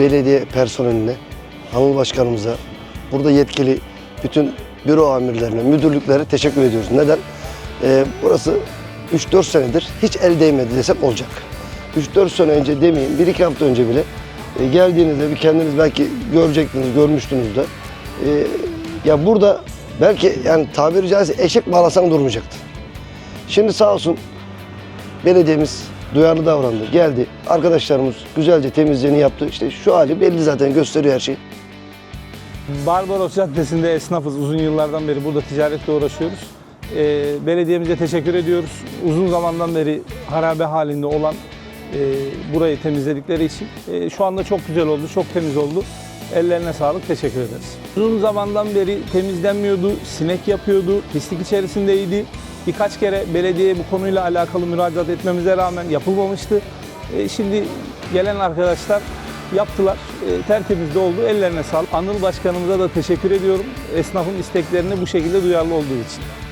belediye personeline, Anıl Başkanımıza, burada yetkili bütün büro amirlerine, müdürlüklere teşekkür ediyoruz. Neden? Ee, burası 3-4 senedir hiç el değmedi desek olacak. 3-4 sene önce demeyin, 1-2 hafta önce bile e, geldiğinizde bir kendiniz belki görecektiniz, görmüştünüz de. Ee, ya burada belki yani tabiri caizse eşek bağlasan durmayacaktı. Şimdi sağ olsun belediyemiz duyarlı davrandı. Geldi. Arkadaşlarımız güzelce temizliğini yaptı. İşte şu hali belli zaten gösteriyor her şey. Barbaros Caddesi'nde esnafız. Uzun yıllardan beri burada ticaretle uğraşıyoruz. Ee, belediyemize teşekkür ediyoruz. Uzun zamandan beri harabe halinde olan e, burayı temizledikleri için. E, şu anda çok güzel oldu, çok temiz oldu. Ellerine sağlık, teşekkür ederiz. Uzun zamandan beri temizlenmiyordu, sinek yapıyordu, pislik içerisindeydi. Birkaç kere belediyeye bu konuyla alakalı müracaat etmemize rağmen yapılmamıştı. E, şimdi gelen arkadaşlar yaptılar. E, tertemiz de oldu. Ellerine sağlık. Anıl Başkanımıza da teşekkür ediyorum. Esnafın isteklerine bu şekilde duyarlı olduğu için.